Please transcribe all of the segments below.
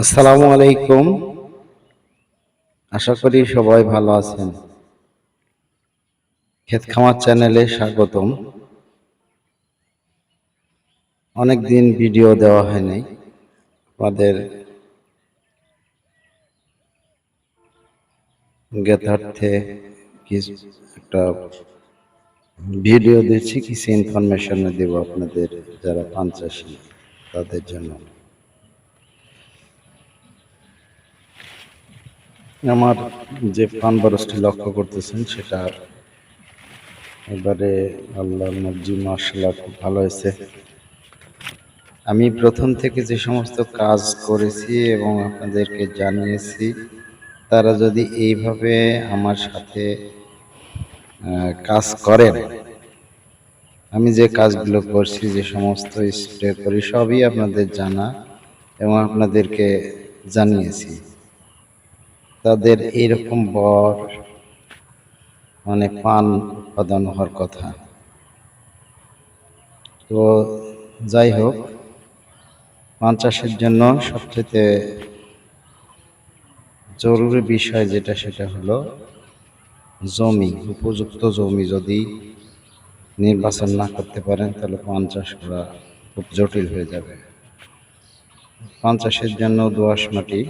আসসালামু আলাইকুম। আশা করি সবাই ভালো আছেন। ক্ষেত খামার চ্যানেলে স্বাগতম। অনেক দিন ভিডিও দেওয়া হয়নি আমাদের জ্ঞাতার্থে কিছু একটা ভিডিও দিচ্ছি, কিছু ইনফরমেশন দেব আপনাদের, যারা পান চাষি তাদের জন্য। আমার যে পান বরসটি লক্ষ্য করতেছেন, সেটা এবারে আল্লাহ মর্জি মার্শাল্লাহ খুব ভালো হয়েছে। আমি প্রথম থেকে যে সমস্ত কাজ করেছি এবং আপনাদেরকে জানিয়েছি, তারা যদি এইভাবে আমার সাথে কাজ করেন, আমি যে কাজগুলো করছি, যে সমস্ত স্প্রে করি, সবই আপনাদের জানা এবং আপনাদেরকে জানিয়েছি। তাদের এইরকম বর মানে পান উৎপাদন হওয়ার কথা। তো যাই হোক, পান চাষের জন্য সবচেয়ে জরুরি বিষয় যেটা সেটা হলো জমি, উপযুক্ত জমি যদি নির্বাচন না করতে পারেন, তাহলে পান চাষ করা খুব জটিল হয়ে যাবে। পান চাষের জন্য দোআঁশ মাটি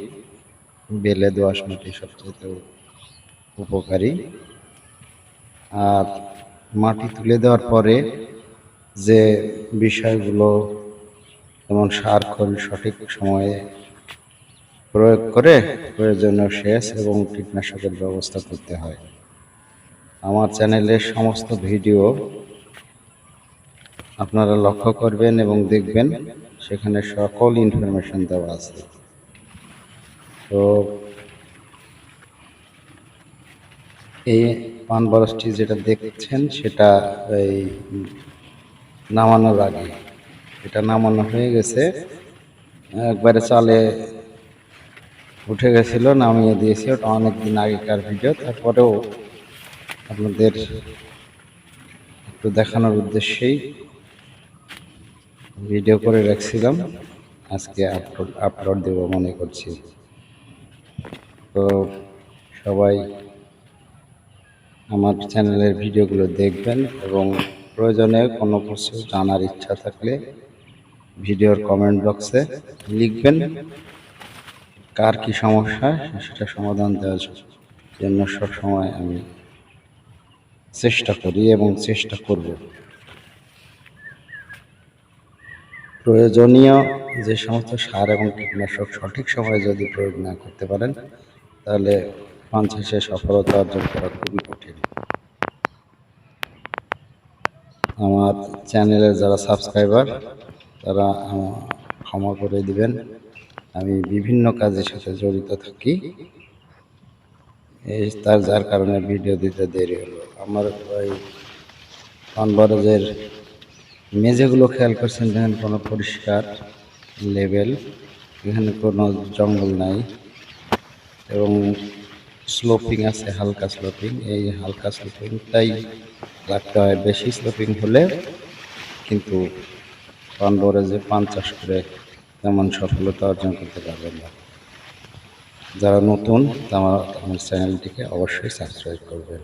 বেলে দোআঁশ মাটি সবচেয়ে উপকারী। আর মাটি তুলে দেওয়ার পরে যে বিষয়গুলো যেমন সার খোল সঠিক সময়ে প্রয়োগ করে প্রয়োজনীয় সেচ এবং কীটনাশকের ব্যবস্থা করতে হয়। আমার চ্যানেলের সমস্ত ভিডিও আপনারা লক্ষ্য করবেন এবং দেখবেন। সেখানে সকল ইনফরমেশন দেওয়া আছে। তো এই পান বরসটি যেটা দেখছেন, সেটা এই নামানোর আগে। এটা নামানো হয়ে গেছে। একবারে চালে উঠে গেছিল, নামিয়ে দিয়েছি। ওটা অনেক দিন আগেকার ভিডিও। তারপরেও আপনাদের একটু দেখানোর উদ্দেশ্যেই ভিডিও করে রাখছিলাম। আজকে আপলোড আপলোড দেবো মনে করছি। তো সবাই আমার চ্যানেলের ভিডিওগুলো দেখবেন এবং প্রয়োজনে কোনো কিছু জানার ইচ্ছা থাকলে ভিডিওর কমেন্ট বক্সে লিখবেন কার কি সমস্যা সেটা সমাধান দেওয়ার জন্য সবসময় আমি চেষ্টা করি এবং চেষ্টা করব। প্রয়োজনীয় যে সমস্ত সার এবং কীটনাশক সঠিক সময়ে যদি প্রয়োগ না করতে পারেন তাহলে পান চাষে সফলতা অর্জন করা খুবই কঠিন। আমার চ্যানেলের যারা সাবস্ক্রাইবার, তারা ক্ষমা করে দিবেন। আমি বিভিন্ন কাজের সাথে জড়িত থাকি। এই তার, যার কারণে ভিডিও দিতে দেরি হলো। আমার ওই পানবরজের মেঝেগুলো খেয়াল করছেন যেখানে কোনো পরিষ্কার লেভেল এখানে কোনো জঙ্গল নাই। এবং স্লোপিং আছে, হালকা স্লোপিং এই হালকা স্লোপিংটাই রাখতে হয়। বেশি স্লোপিং হলে কিন্তু পান যে পান চাষ করে তেমন সফলতা অর্জন করতে পারবেন না। যারা নতুন, তারা আমার চ্যানেলটিকে অবশ্যই সাবস্ক্রাইব করবেন।